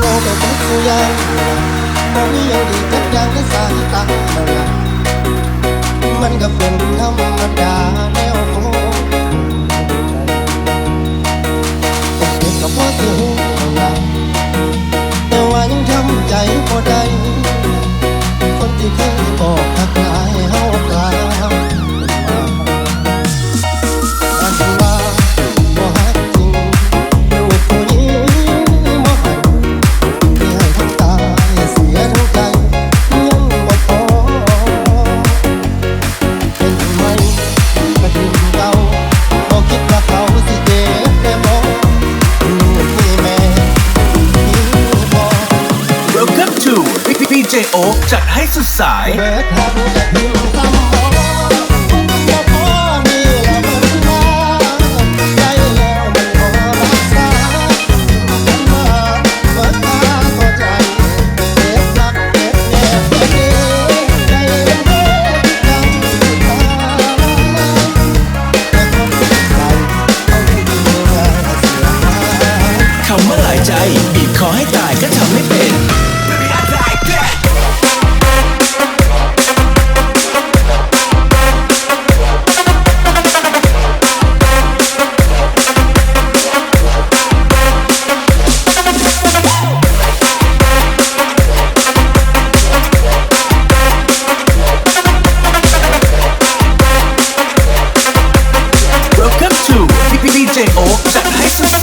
โอ้เป็นผู้ยังบ่มีอย่างดีจักย่างก็สร้างกัมันก็เป็นธรรมดาแล้ว โอจัดให้สุดสาย เบบ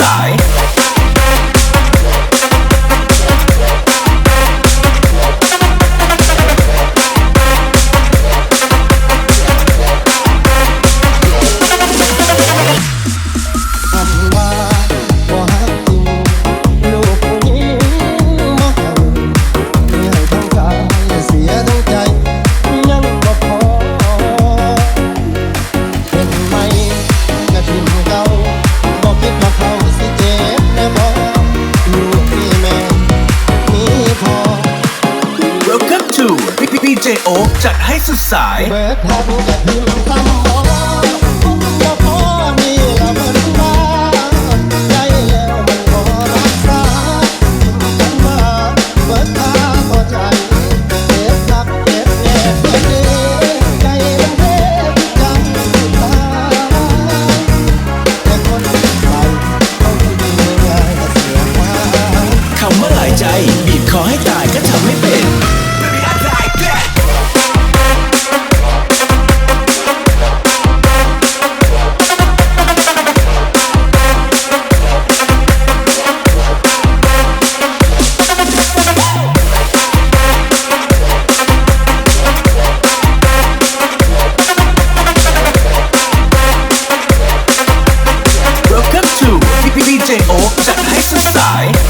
side. DJ โอจัดให้สุดสาย เบิร์ดพาดูกับพิมพ์ตั้ง side.